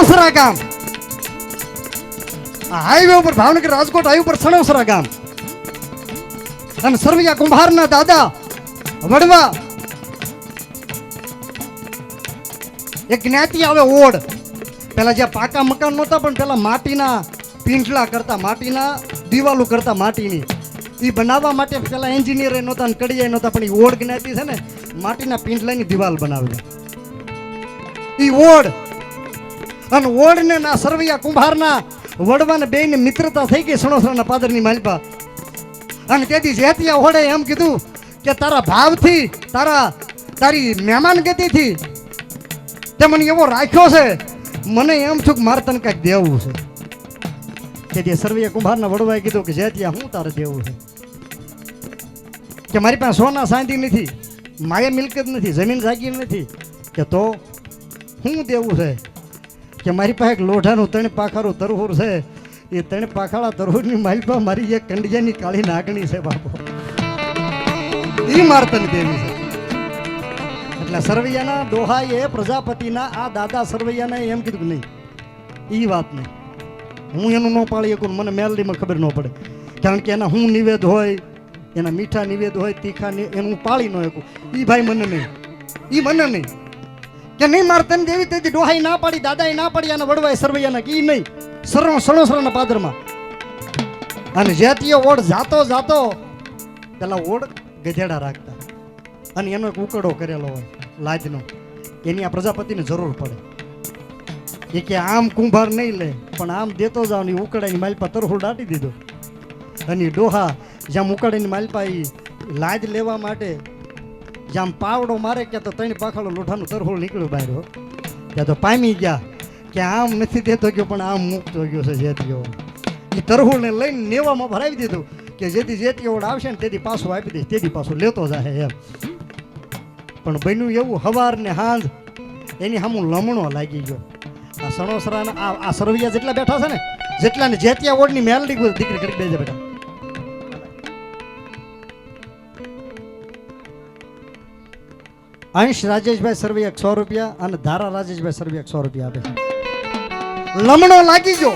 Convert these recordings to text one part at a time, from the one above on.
સણોસરા ગામ હાઈવે ઉપર ભાવનગર રાજકોટ હાઈવે ઉપર સણોસરા ગામ અને સરવૈયા કુંભારના દાદા વડવા એક જ્ઞાતિ આવે ઓડ પેલા જ્યાં પાકા મકાન નહોતા પણ પેલા માટીના પીંઠલા કરતા માટીના દિવાલો કરતા માટીની એ બનાવવા માટે પેલા એન્જિનિયર નહોતા અને કડિયા નહોતા પણ એ ઓડ જ્ઞાતિ છે ને માટીના પીંઠલાની દિવાલ બનાવે ઈ ઓડ અને ઓળને ને સરવૈયા કુંભારના વડવાને બેયને મિત્રતા થઈ ગઈ સણોસરાના પાદરની માલપા. અને તેથી જેતિયા હોડે એમ કીધું કે તારા ભાવથી, તારા, તારી મહેમાન ગતિથી તે મને એવો રાખ્યો છે, મને એમ છું કે મારે તને કાંઈક દેવું છે. તેથી સરવૈયા કુંભારના વડવાએ કીધું કે જેતિયા, હું તારે દેવું છે. કે મારી પાસે સોના સાંધી નથી મારે મિલકત નથી, જમીન જાગીર નથી, કે તો શું દેવું છે? કે મારી પાસે લોઢાનું ત્રણ પાખારું તરહુર છે. એ ત્રણ પાખાળા તરહુરની માલપા મારી એક કંડિયાની કાળી નાગણી છે બાપો. એ મારતન દેવી છે. એટલે સરવૈયાના ડોહાએ પ્રજાપતિના, આ દાદા સરવૈયાને એમ કીધું નહીં એ વાત નહીં. હું એનું ન પાળી શકું મને મેલડીમાં ખબર ન પડે. કારણ કે એના હું નિવેદ હોય, એના મીઠા નિવેદ હોય, તીખા એનું પાળી ન શકું. એ ભાઈ મને નહીં. એ મને નહીં. કે નહીં મારે તને દેવી તેથી ડોહાઈ ના પાડી દાદાએ ના પાડી અને વડવાય સરવૈયાના કે નહીં. સરણો સણોસરાના પાદરમાં. અને જેતીય ઓડ જાતો જાતો પેલા ઓડ ગધેડા રાખતા. અને એનો એક ઉકડો કરેલો હોય, લાજનો. એની આ પ્રજાપતિને જરૂર પડે. એ કે આમ કુંભાર નહીં લે, પણ આમ દેતો જાવ ને ઉકડાની માલપા તરફુલ દાટી દીધો. અને ડોહા, જ્યાં ઉકડાની માલપા એ લાજ લેવા માટે જ્યાં પાવડો મારે કે તો ત્રણ પાખડો લોઠાનું તરફોળ નીકળ્યું બહાર. ત્યાં તો પામી ગયા, કે આમ નથી દેતો ગયો, પણ આમ મૂકતો ગયો છે જેતીઓ એ તરહુળને લઈને નેવામાં ભરાવી દીધું કે જેથી જેતી ઓડ આવશે ને તેથી પાછું આપી દઈશ તેથી પાછું લેતો જાય એમ. પણ બન્યું એવું હવાર ને હાંજ, એની સામું લમણો લાગી ગયો. આ સણોસરાના આ સરવૈયા જેટલા બેઠા છે ને જેટલા ને જેતિયા ઓડની મેલડી દીકરી કરી બેસે બેટા અંશ રાજેશભાઈ સરવૈયા સો રૂપિયા અને ધારા રાજેશભાઈ સરવૈયા સો રૂપિયા આપે લમણો લાગી ગયો.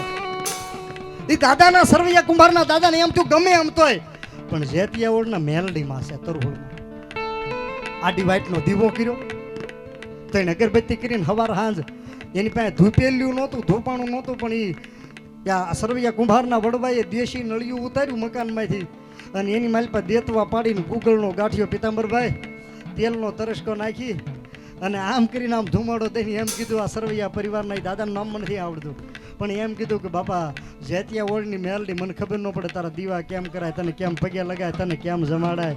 એ દાદાના સરવૈયા કુંભારના દાદાને એમ થયું ગમે એમ તોય. પણ જેતિયા ઓળના મેલડીમાં છે તરહુળમાં આડી વાઇટનો દીવો કર્યો. તો એને અગરબત્તી કરીને હવાર હાંજ એની પાસે ધૂપેલ્યું નહોતું, ધૂપાણું નહોતું, પણ એ આ સરવૈયા કુંભારના વડવાએ દેશી નળિયું ઉતાર્યું મકાનમાંથી. અને એની માલપા દેતવા પાડીને ગુગળનો ગાંઠિયો પિતાંબરભાઈ તેલનો તરસકો નાખી અને આમ કરીને આમ ધુમાડો દઈને એમ કીધું, આ સરવૈયા પરિવારના દાદાનું નામ નથી આવડતું. પણ એમ કીધું કે, બાપા જેતિયા ઓળની મેલડી, મને ખબર ન પડે તારા દીવા કેમ કરાય, તને કેમ પગે લગાય, તને કેમ જમાડાય.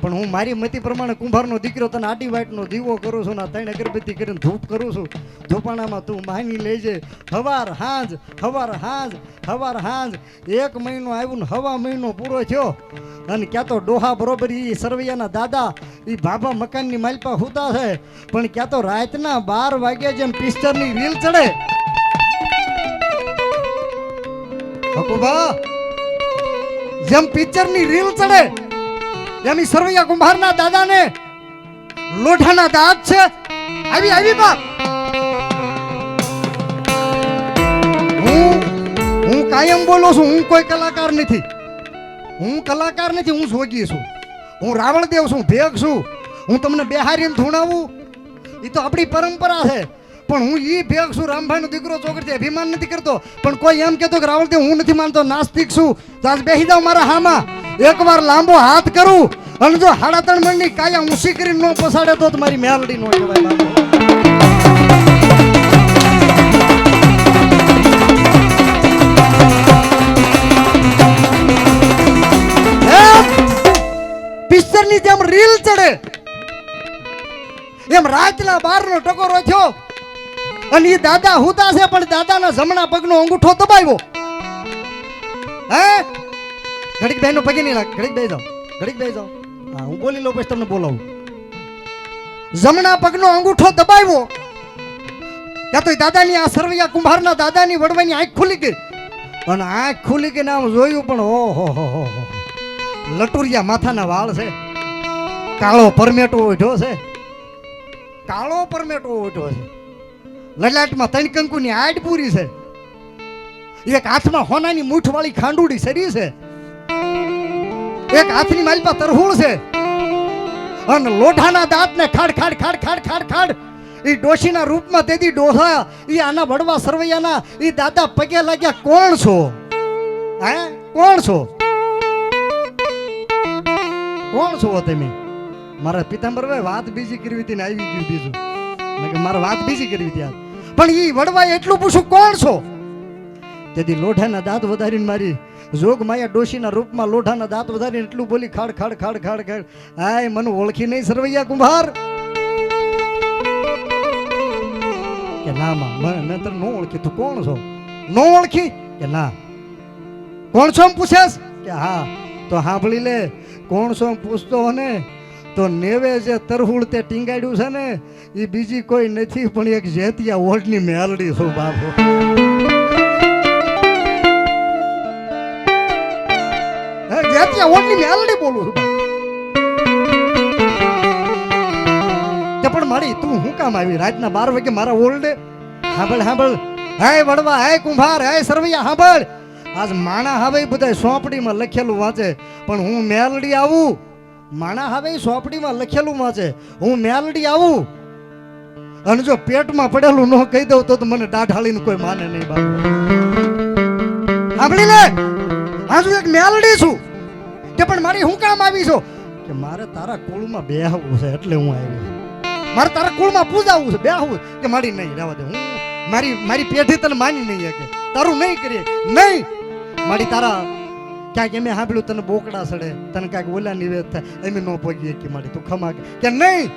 પણ હું મારી મતી પ્રમાણે કુંભારનો દીકરો તને આડી વાટનો દીવો કરું છું ને ત્રણ અગરબત્તી કરીને ધૂપ કરું છું. ધૂપાણામાં તું માની લેજે. હવાર હાંજ હવાર હાંજ હવાર હાંજ. એક મહિનો આવ્યું ને હવા મહિનો પૂરો થયો. અને ક્યાં તો ડોહા બરોબર એ સરવૈયાના દાદા એ ભાભા મકાનની માલપા હુતા છે. પણ ક્યાં તો રાતના બાર વાગ્યા જેમ પિસ્ટરની રીલ ચડે. હકુભા, જેમ પિક્ચરની રીલ ચડે. એમ સરવૈયા કુંભારના દાદાને લોઢાના દાંત છે. આવી આવી બાપ. હું હું કાયમ બોલું છું, હું કોઈ કલાકાર નથી. હું કલાકાર નથી, હું જોગી છું. હું રાવણદેવ છું, ભેગ છું. હું તમને બેહારીને ધૂણાવું. એ તો આપણી પરંપરા છે. પણ હું ઈ ભેગ છું, રામભાઈનો દીકરો ચોકરથી અભિમાન નથી કરતો. પણ કોઈ એમ કહેતો કે રાવણદેવ હું નથી માનતો, નાસ્તિક છું. તો બેસી જાવ મારા હામાં. એકવાર લાંબો હાથ કરું અને જો હાડા ત્રણ મણની કાયા ઊંચી કરીને ન પસાડે તો મારી મેલડી નો કહેવાય. પિક્ચરની જેમ રીલ ચડે. એમ રાતના બારનો ટકોરો થયો. અને એ દાદા હુતા છે, પણ દાદાના જમણા પગનો અંગૂઠો દબાવ્યો. હે? ઘડીક બેનો પગે નહીં લાગ, ઘડીક બેસી જાઓ, ઘડીક બેસી જાઓ. હા, હું બોલી લઉં, પછી તમને બોલાવું. જમણા પગનો અંગૂઠો દબાવ્યો. ત્યાં તો દાદાની આ સરવૈયા કુંભારના દાદાની વડવાની આંખ ખુલી ગઈ. અને આંખ ખુલી ગઈ આમ જોયું, પણ ઓહો, હો હો હો. લટુરિયા માથાના વાળ છે. કાળો પરમેટો ઓઢો છે. કાળો પરમેટો ઓઢો છે. લલાટમાં ત્રણ કંકુની આડ પૂરી છે. એક હાથમાં હોનાની મૂઠવાળી ખાંડુડી શરી છે. એક હાથની માલપા તરહુળ છે. અને લોઢાના દાંતને ખાડ ખાડ ખાડ ખાડ ખાડ ખાડ. એ ડોશીના રૂપમાં તેથી ડોહા એ આના વડવા સરવૈયાના એ દાદા પગે લાગ્યા, કોણ છો? હે? કોણ છો? કોણ છો તમે? મારા પિતાંબરભાઈ વાત બીજી કરવી હતી ને આવી ગયું બીજું. મારે વાત બીજી કરવી હતી આજ. પણ ઈ વડવાએ એટલું પૂછું, કોણ છો? તેથી લોઢાના દાંત વધારીને મારી જોગ માયા ડોશીના રૂપમાં લોઢાના દાંત વધારીને એટલું બોલી ખાડ ખાડ ખાડ ખાડ ખાડ, આય, મને ઓળખી નહીં સરવૈયા કુંભાર. કે ના માં મેં તને નો ઓળખી. તું કોણ છો? નો ઓળખી? કે ના. કોણ છો એમ પૂછેસ કે હા, તો સાંભળી લે. કોણ છો એમ પૂછતો ને તો નેવે જે તરહુળ તે ટીંગાડ્યું છે ને એ બીજી કોઈ નથી, પણ એક જેતિયા ઓઢની મેલડી છું બાપુ. જેતિયા ઓઢની મેલડી બોલું છું પણ મારી, તું હું કામ આવી? રાતના બાર વાગે મારા ઓલ્ડે હાંભળ હાંભળ. હાય વડવા હાય કુંભાર હાય સરવૈયા, હાંભળ. આજ માણા હવે બધા સોંપડીમાં લખેલું વાંચે, પણ હું મેલડી આવું. માણા હવે સોપડીમાં લખેલું વાંચે હું મેલડી આવું. અને જો પેટમાં પડેલું ન કહી દઉં તો મને દાઢાળીને કોઈ માને નહીં બાપુ. સાંભળી લે. આજુ એક મેલડી છું. કે પણ મારી હું કામ આવી છું? કે મારે તારા કુળમાં બેહવું છે એટલે હું આવી મારે તારા કુળમાં પૂજાવું છે, બેહવું કે મારી નહીં, રહેવા દે. હું મારી મારી પેઢી તને માની નહીં શકે. તારું નહીં કરીએ. નહીં. મારી તારા ક્યાંક એમે સાંભળ્યું, તને બોકડા સડે, તને કાંઈક ઓલા નિવેદ થાય. એમ ન પગીએ કે મારી. તું ખમા કે. નહીં,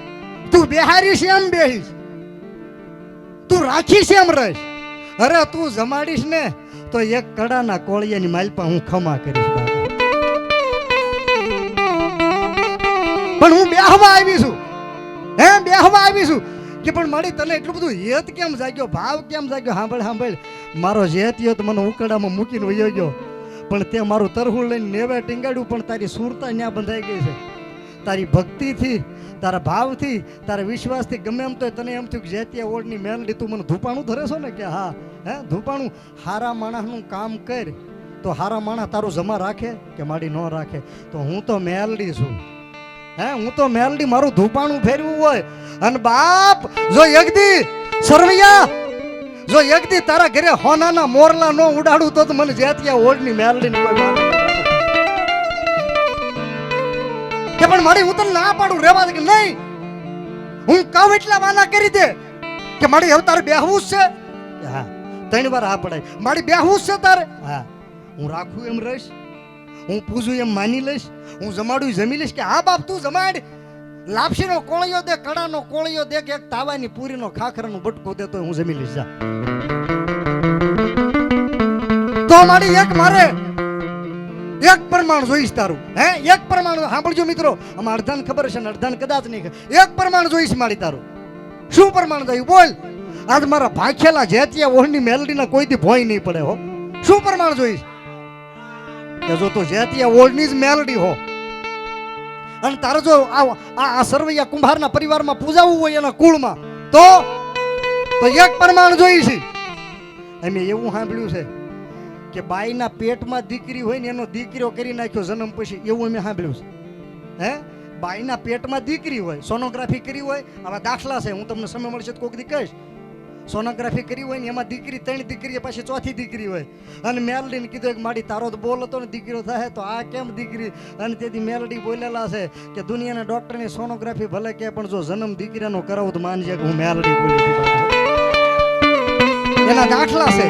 તું બેહારીશ એમ બેહીશ. તું રાખીશ એમ રહીશ. અરે તું જમાડીશ ને, તો એક કડાના કોળિયાની માલપા હું ખમા કરીશ પણ હું બેહવા આવી છું. હે, બેહવા આવી છું. કે પણ મારી તને એટલું બધું હેત કેમ જાગ્યો, ભાવ કેમ જાગ્યો? સાંભળ સાંભળ મારો જેત યો તો મને ઉકડામાં મૂકીને વયો ગયો. પણ તે મારું તરહું લઈને નેવે ટીંગાડ્યું, પણ તારી સુરતા ત્યાં બંધાઈ ગઈ છે. તારી ભક્તિથી, તારા ભાવથી, તારા વિશ્વાસથી ગમે એમ તો તને એમ થયું કે જેતિયા ઓળની મેલડી તું મને ધૂપાણું ધરે છો ને કે હા, હે, ધૂપાણું? હારા માણસનું કામ કર, તો હારા માણસ તારું જમા રાખે કે માડી ન રાખે? તો હું તો મેલડી છું. હે, હું તો મેલડી, મારું ધૂપાણું ફેરવું હોય. અને બાપ, જો યગદી સરવૈયા જો એક દી તારા ઘરે હોનાના મોરલા નો ઉડાડું તો મને જેતિયા ઓળની મેલડી. કે પણ મારી હું તને ના પાડું રેવા કે નહીં? હું કહું એટલા વાના કરી દે કે મારી હવે તારે બેહવું છે. હા, ત્રણ વાર હા પડાય. મારી બેહવું છે તારે? હા, હું રાખું એમ રહીશ. હું પૂછું એમ માની લઈશ. હું જમાડું જમી લઈશ કે હા બાપ તું જમાડ. લાપસીનો કોળિયો દે, કડાનો કોળિયો દે, કે એક તાવાની પૂરીનો નો ભટકો દે તો હું જમી લઈશ, જા. તો મારી એક મારે એક પ્રમાણ જોઈશ તારું, હે? એક પ્રમાણ, સાંભળજો મિત્રો, આમાં અડધાને ખબર છે ને અડધાને કદાચ નહીં. એક પ્રમાણ જોઈશ મારી તારું. શું પ્રમાણ જોયું? બોલ. આજ મારા ભાખેલા જેતિયા ઓહની મેલડીના કોઈ દી ભોય નહીં પડે, હો. શું પ્રમાણ જોઈશ? કે જો તો જેતિયા ઓળની જ મેલડી હો અને તારે જો આ સરવૈયા કુંભારના પરિવારમાં પૂજાવું હોય એના કુળમાં, તો તો એક પ્રમાણ જોઈ છે. અમે એવું સાંભળ્યું છે કે બાઈના પેટમાં દીકરી હોય ને એનો દીકરો કરી નાખ્યો જન્મ પછી, એવું અમે સાંભળ્યું છે. હે? બાઈના પેટમાં દીકરી હોય, સોનોગ્રાફી કરી હોય આવા દાખલા છે, હું તમને સમય મળશે તો કોઈક દી કહીશ. સોનોગ્રાફી કરી હોય ને એમાં દીકરી, ત્રણ દીકરી પછી ચોથી દીકરી હોય. અને મેલડીને કીધું કે માડી તારો તો બોલ હતો ને દીકરીઓ થાય, તો આ કેમ દીકરી? અને તેથી મેલડી બોલેલા છે કે, દુનિયાના ડોક્ટરની સોનોગ્રાફી ભલે કે પણ જો જન્મ દીકરીનો કરાવું તો માનજે કે હું મેલડી બોલી એના દાખલા છે.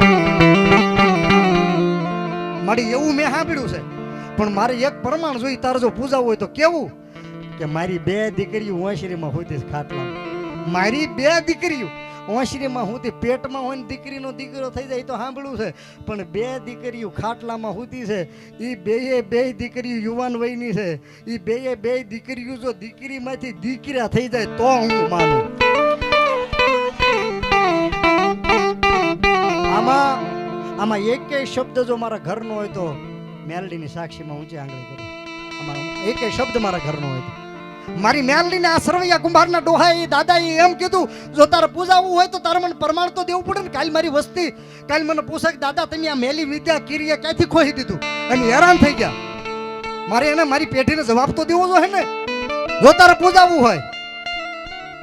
મારી એવું મેં સાંભળ્યું છે. પણ મારે એક પ્રમાણ જોઈ તારે જો પૂજા હોય તો કેવું? કે મારી બે દીકરીઓ ઓશરીમાં હોતી ખાટલા. મારી બે દીકરીઓ. ઓશરીમાં હુંથી પેટમાં હોય ને દીકરીનો દીકરો થઈ જાય તો સાંભળ્યું છે. પણ બે દીકરીઓ ખાટલામાં હુતી છે. એ બેય બે દીકરીઓ યુવાન વયની છે. એ બેય બે દીકરીઓ જો દીકરીમાંથી દીકરા થઈ જાય તો હું માનું. આમાં આમાં એકેય શબ્દ જો મારા ઘરનો હોય તો મેલડીની સાક્ષીમાં ઊંચી આંગળી કરું. આમાં એકેય શબ્દ મારા ઘરનો હોય તો. મારી મેલડીને આ સરવૈયા કુંભારના ડોહા એ દાદાએ એમ કીધું, જો તારે પૂજાવવું હોય તો તારે મને પ્રમાણ તો દેવું પડે ને. કાલ મારી વસ્તી, કાલ મને પૂછે દાદા, તમે આ મેલી વિદ્યા કીરીએ ક્યાંથી ખોઈ દીધું? અને હેરાન થઈ ગયા. મારે એને મારી પેઢીને જવાબ તો દેવો જોઈએ ને? જો તારે પૂજાવવું હોય.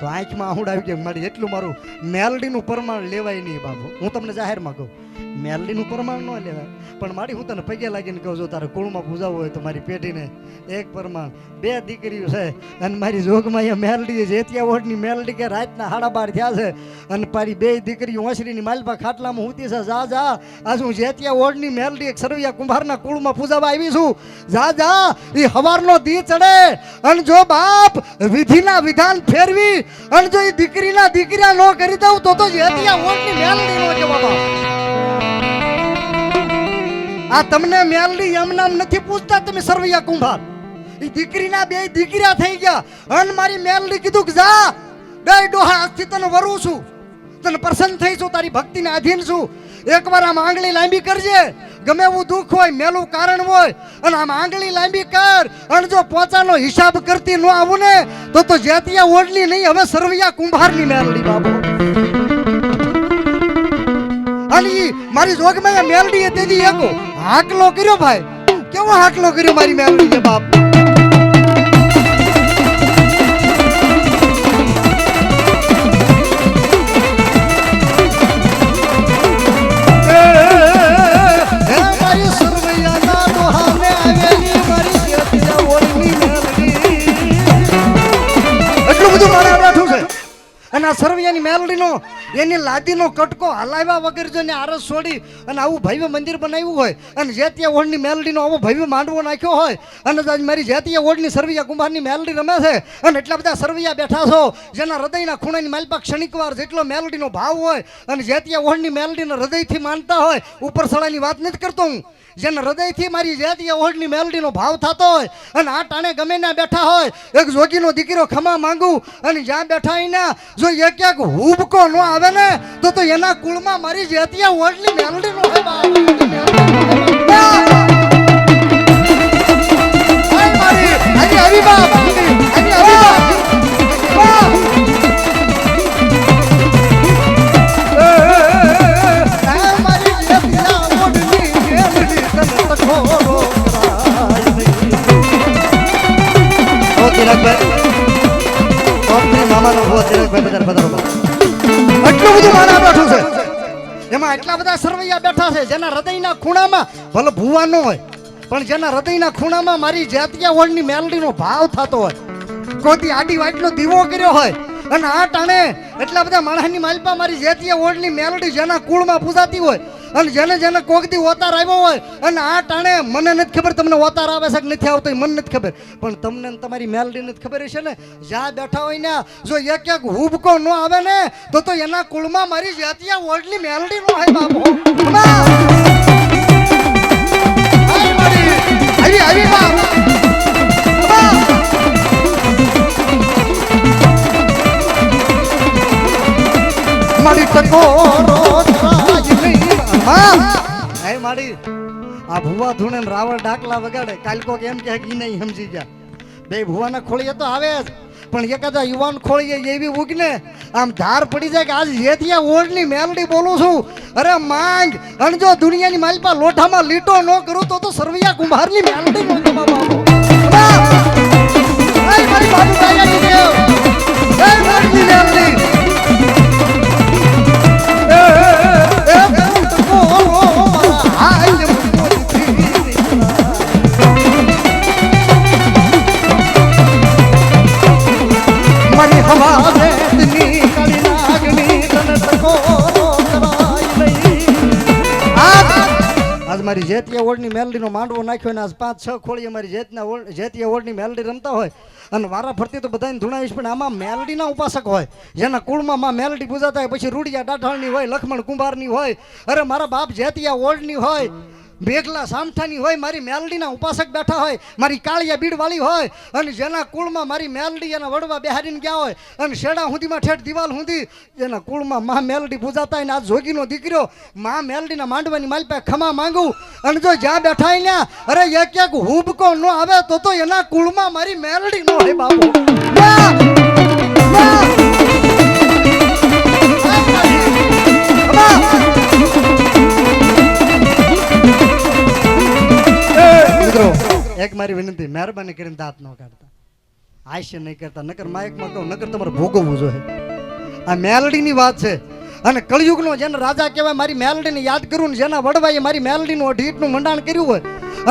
તો આંખમાં આહુડ આવી ગયા મારી એટલું મારું મેલડીનું પ્રમાણ લેવાય નહીં બાબુ. હું તમને જાહેરમાં કહું. મેલડીનું પ્રમાણ ન લેવાય. પણ મારી હું તને પગે લાગીને કહું છું, તારે કુળમાં પૂજાવું હોય તો મારી પેઢીને એક પ્રમાણ. બે દીકરીઓ છે, અને મારી જોગમાં અહીંયા મેલડી જેતિયા વોટની મેલડી કે રાતના હાડા બાર થયા છે, અને મારી બે દીકરીઓ ઓસરીની માલપા ખાટલામાં હુતી છે. જા જા, આજ હું જેતિયા વોર્ડની મેલડી એક સરવિયા કુંભારના કુળમાં પૂજાવા આવી છું. જા જા એ હવારનો દી ચડે, અને જો બાપ વિધિના વિધાન ફેરવી, અને જો એ દીકરીના દીકરા ન કરી દઉં તો તો જેતિયા વોર્ડની મેલડી નો કે બાબા આ તમને મેલડી એમ નામ નથી પૂછતા, તમે સરવૈયા કુંભાર. એ દીકરીના બે દીકરા થઈ ગયા. અન મારી મેલડી કીધું કે જા, બે ડોહા આજથી તને વરું છું. તને પ્રસન્ન થઈ છું તારી ભક્તિને આધીન છું. એકવાર આમ આંગળી લાંબી કરજે. ગમે એવું દુઃખ હોય, મેલું કારણ હોય, અને આમ આંગળી લાંબી કર. અને જો પોતાનો હિસાબ કરતી ન આવું ને, તો તો જેતિયા ઓડલી નહીં, હવે સરવૈયા કુંભારની મેલડી બાબો અને મારી જોગમાં મેલડી તેથી એકો હાકલો કર્યો ભાઈ કેવો હાકલો કર્યો મારી મેલડી કે બાપ એ, હે મારી સરવૈયાના ડોહાને આવેલી મારી જેતિયા ઓળની મેલડી. એટલું બધું મારે બેઠું છે અને આ સરવૈયાની મેલડીનો, એની લાદીનો કટકો હલાવ્યા વગર જો એને આરસ છોડી અને આવું ભવ્ય મંદિર બનાવ્યું હોય અને જેતીય ઓળની મેલડીનો આવો ભવ્ય માંડવો નાખ્યો હોય અને આજ મારી જેતીય ઓળની સરવૈયા કુંભારની મેલડી રમે છે અને એટલા બધા સરવૈયા બેઠા છો, જેના હૃદયના ખૂણાની માલપા ક્ષણિકવાર જેટલો મેલડીનો ભાવ હોય અને જેતિયા ઓળની મેલડીને હૃદયથી માનતા હોય ઉપર સળાની વાત નથી કરતો હું. જેને હૃદયથી મારી જેતિયા ઓળની મેલડીનો ભાવ થતો હોય અને આ ટાણે ગમે ના બેઠા હોય, એક જોગીનો દીકરો ખમા માંગુ અને જ્યાં બેઠા હોય ને જો એક એક હુબકો ન આવે ને તો તો એના કુળમાં મારી જે અત્યારે મેલડીનો હોય નો આવી બાપ, આવી છે. એમાં એટલા બધા સરવૈયા બેઠા છે, જેના હૃદયના ખૂણામાં ભલે ભૂવા ન હોય, પણ જેના હૃદયના ખૂણામાં મારી જાતિયા ઓળની મેલડીનો ભાવ થતો હોય, કોઈથી આડી વાટનો દીવો કર્યો હોય, અને આ ટાણે એટલા બધા માણસની માલપા મારી જેતિયા ઓળની મેલડી જેના કુળમાં પૂજાતી હોય અને જેને જેને કોકથી ઓતાર આવ્યો હોય અને આ ટાણે મને નથી ખબર તમને ઓતાર આવે છે કે નથી આવતો મને નથી ખબર. પણ તમને તમારી મેલડી નથી ખબર છે ને જ્યાં બેઠા હોય ને જો એક એક હુબકો ન આવે ને તો તો એના કુળમાં મારી જાતિયા વર્લ્ડની મેલડી નો હોય બાપો. મારી, આવી આવી બાપ મારી ટકોરો હે. મારી, આ ભુવા ધૂણે રાવણ ડાકલા વગાડે. કાલ કોક એમ કે નહીં સમજી ગયા. બે ભુવાના ખોળીએ તો આવે જ. પણ એકાદા યુવાન ખોળીએ એવી ઉગને, આમ ધાર પડી જાય કે આજ જેથી ઓળની મેલડી બોલું છું. અરે માંગ, અને જો દુનિયાની માલપા લોઠામાં લીટો ન કરું તો તો સરવૈયા કુંભારની મેલડી નો જવાબ આપો જેતિયા ઓળની મેલડીનો માંડવો નાખ્યો અને આજ પાંચ છ ખોળી અમારી જેતના ઓળ- જેતિયા ઓળની મેલડી રમતા હોય અને વારા ફરતી તો બધાને ધૂણાવીશ, પણ આમાં મેલડીના ઉપાસક હોય. જેના કુળમાં માં મેલડી પૂજાતા હોય પછી રૂડિયા ડાઢાળની હોય, લખમણ કુંભારની હોય, અરે મારા બાપ જેતિયા ઓળની હોય મેઘલા સામઠાની હોય, મારી મેલડીના ઉપાસક બેઠા હોય, મારી કાળિયા બીડવાળી હોય, અને જેના કુળમાં મારી મેલડી એના વડવા બેહારીને ગયા હોય, અને શેડા સુધીમાં ઠેઠ દિવાલ સુધી એના કુળમાં મા મેલડી પૂજાતા ને આ જોગીનો દીકરો, મા મેલડીના માંડવાની માલ પાસે ખમા માંગુ, અને જો જ્યાં બેઠા ને અરે એક એક હુબકો ન આવે તો તો એના કુળમાં મારી મેલડી ન હોય બાપુ. એક મારી વિનંતી, મહેરબાની કરીને દાંત ન કાઢતા. હાસ્ય નહીં કરતા, નકર માયકમાં કહું, નકર તમારે ભોગવવું જોઈએ. આ મેલડીની વાત છે. અને કળિયુગનો જેને રાજા કહેવાય, મારી મેલડીને યાદ કરું ને જેના વડવાએ મારી મેલડીનું અઢીટનું મંડાણ કર્યું હોય,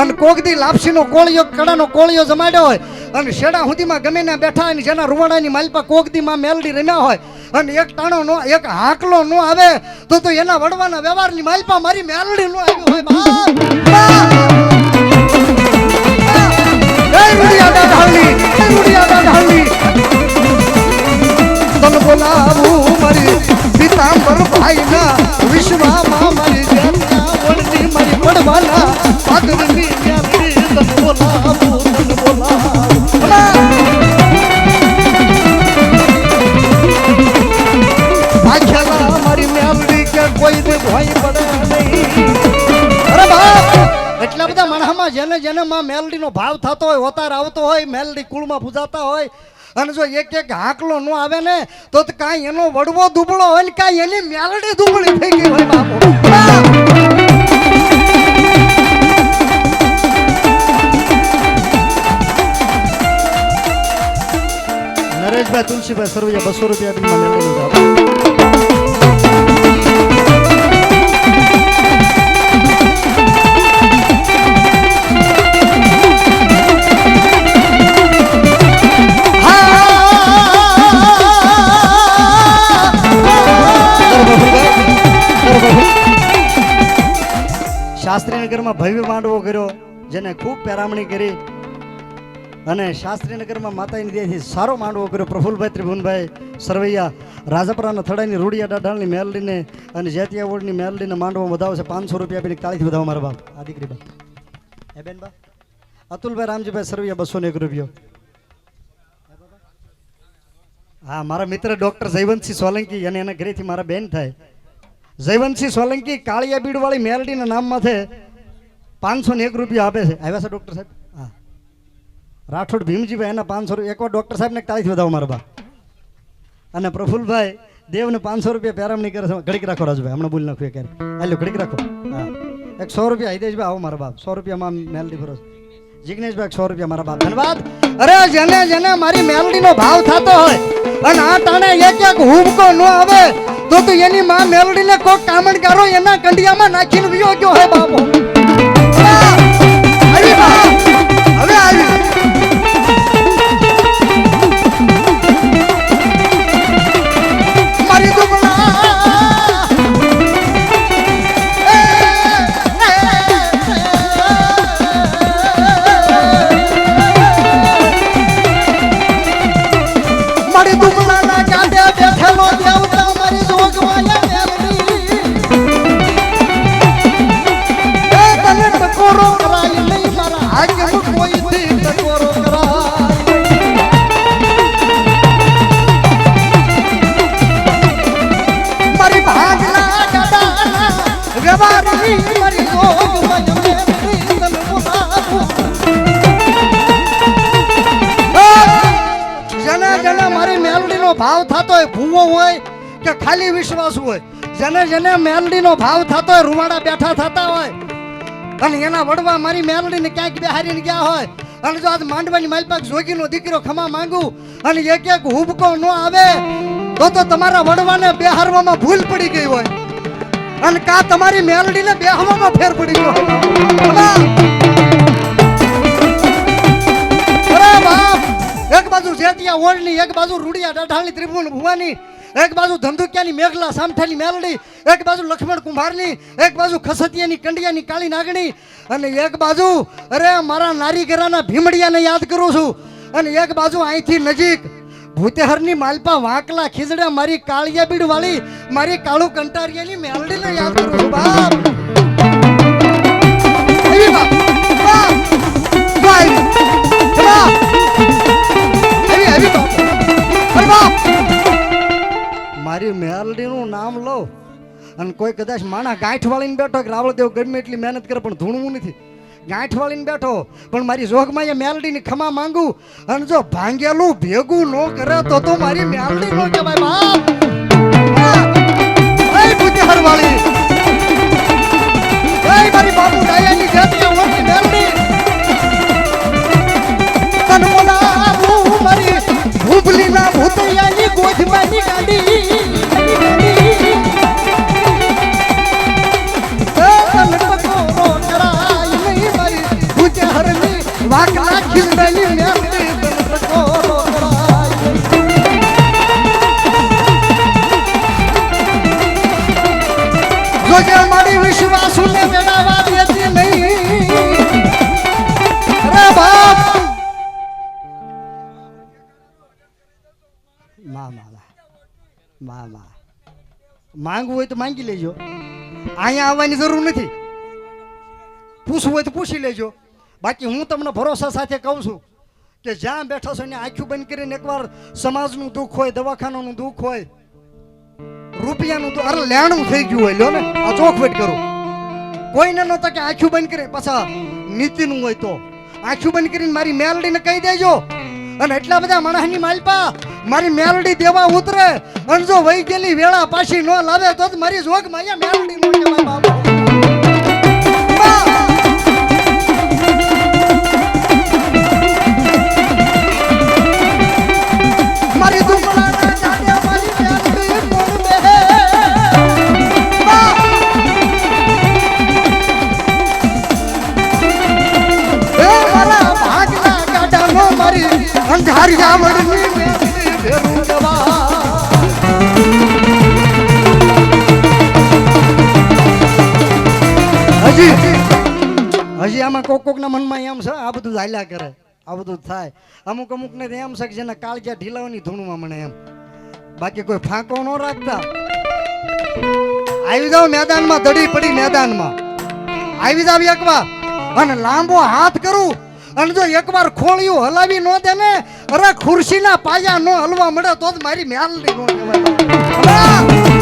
અને કોકદી લાપસીનો કોળિયો, કડાનો કોળિયો જમાડ્યો હોય, અને શેડા સુધીમાં ગમે ને બેઠા અને જેના રૂવાડાની માલપા કોકદી માં મેલડી રમ્યા હોય, અને એક ટાણો નો, એક હાકલો નો આવે, તો તો એના વડવાના વ્યવહારની માલપા મારી મેલડી નો આવી હોય. બોલાવું મારી પિતાંબર ભાઈના વિશ્વામાં મારી જેમના મારી પડવાના પાદરની એટલા બધા માણસમાં જેને જેને માં મેલડીનો ભાવ થતો હોય હોતાર આવતો હોય મેલડી કુળમાં પૂજાતા હોય અને જો એક એક હાકલો નો આવે ને, તો કાંઈ એનો વડવો દુબળો હોય ને કાંઈ એની મેલડી દુબળી થઈ ગઈ હોય બાપુ. નરેશભાઈ, તુલસીભાઈ સરવૈયા બસો રૂપિયા શાસ્ત્રીનગરમાં ભવ્ય માંડવો કર્યો, જેને ખૂબ પેરામણી કરી. અને શાસ્ત્રીનગરમાં માતાની દેહથી સારો માંડવો કર્યો. પ્રફુલભાઈ ત્રિભુવનભાઈ સરવૈયા, રાજપરાના થડાની રૂડિયા દાઢાળની મેલડીને અને જેતિયા વોર્ડની મેલડીને માંડવો વધાવશે પાંચસો રૂપિયા આપીને કાળીથી વધાવો મારા બાપ. આ દીકરી બા. હે બેન બા. અતુલભાઈ, રામજીભાઈ સરવૈયા બસો ને એક રૂપિયો. હા, મારા મિત્ર ડૉક્ટર જયવંતસિંહ સોલંકી, અને એના ઘરેથી મારા બેન થાય. જયવંતસિંહ સોલંકી કાળિયા બીડવાળી મેલડીના નામ માથે પાંચસો ને એક રૂપિયા આપે છે. આવ્યા છે, ડોક્ટર સાહેબ? હા. રાઠોડ ભીમજીભાઈ, એના પાંચસો રૂપિયા. એકવાર ડોક્ટર સાહેબને તાળીથી વધાવો મારા બા. અને પ્રફુલભાઈ દેવને પાંચસો રૂપિયા પેરામણી કરે છે. ઘડીક રાખો, રાજભાઈ, હમણાં ભૂલ નાખું ક્યારે હાલો ઘડીક રાખો. હા. એક સો રૂપિયા, હિતેશભાઈ, આવો મારા બાપ સો રૂપિયામાં મેલડી ભરો જિગ્નેશભાઈ સો રૂપિયા મારા બાપ ધન્યવાદ. અરે, જેને જેને મારી મેલડીનો ભાવ થતો હોય અને આ ટાણે એક એક હુબકો ન આવે તો તો એની માં મેલડીને કોક કામણગારો એના કંડિયામાં નાખીને વિયો ગયો હે બાપો. જેને જેને મેલડીનો ભાવ થતો હોય, રૂવાડા બેઠા થતા હોય. અને એના વડવા મારી મેલડીને ક્યાંક બેહારીને ગયા હોય. અને જો આજ માંડવાની માલપાક જોગીનો દીકરો ખમા માંગુ અને એક એક હુબકો ન આવે, તો તો તમારા વડવાને બેહારવામાં ભૂલ પડી ગઈ હોય. અને કા તમારી મેલડીને બેહવામાં ફેર પડી ગયો હોય. એક બાજુ જેટિયા ઓળની એક બાજુ રૂડિયા ડાઢાળની ત્રિભુવન ભુવાની એક બાજુ ધંધુક્યાની મેઘલા સામઠાની મેલડી, એક બાજુ લક્ષ્મણ કુંભારની, એક બાજુ ખસતિયાની કંડિયાની કાળી નાગણી, અને એક બાજુ, અરે મારા નારીગરાના ભીમડિયાને યાદ કરું છું. અને એક બાજુ અહીંથી નજીક, ભૂતેહરની માલપા વાંકલા ખીજડા મારી કાળિયા બીડ વાળી મારી કાળુ કંટારિયાની મેલડીને યાદ કરું છું. બાપ! અને કોઈ કદાચ માણા ગાંઠ વાળીને બેઠો કે રાવળદેવ ગમે એટલી મહેનત કરે, પણ ધૂણવું નથી. ગાંઠ વાળીને બેઠો, પણ મારી જોગમાં એ મેલડીની ખમા માંગુ. અને જો ભાંગેલું ભેગું ન કરે, તો તો મારી મેલડી નો કહેવાય, બાપ. એ બુદ્ધિહર વાળી મારી બાપુ માંગી લેજો. અહીંયા આવવાની જરૂર નથી. પૂછવું હોય તો પૂછી લેજો. બાકી હું તમને ભરોસા સાથે કહું છું કે જ્યાં બેઠો છો એને આંખું બંધ કરીને એકવાર સમાજનું દુઃખ હોય, દવાખાનાનું દુઃખ હોય, રૂપિયાનું તો અરે લેણું થઈ ગયું હોય, લ્યો ને, આ ચોખવટ કરું. કોઈને નહોતા કે આંખું બંધ કરી પાછા નીતિનું હોય તો. આંખું બંધ કરીને મારી મેલડીને કહી દેજો. અને એટલા બધા માણસની માલપા મારી મેલડી દેવા ઉતરે અને જો વહી ગયેલી વેળા પાછી ન લાવે તો મારી જોગમાં મેલડી નો કહેવાય હજી આમાં કોક કોકના મનમાં એમ છે, આ બધું હાલ્યા કરે, આ બધું થાય. અમુક અમુક ને એમ છે કે જેના કાળજા ઢીલાઓની ધૂણમાં મને એમ. બાકી કોઈ ફાંકો ન રાખતા. આવી જાવ મેદાનમાં દડી પડી મેદાનમાં. આવી જાવ એકવાર. અને લાંબો હાથ કરું. અને જો એકવાર ખોળિયું હલાવી ન દે ને, અરે ખુરશીના પાયા નો હલવા મળે, તો જ મારી મેલડી નો કહેવાય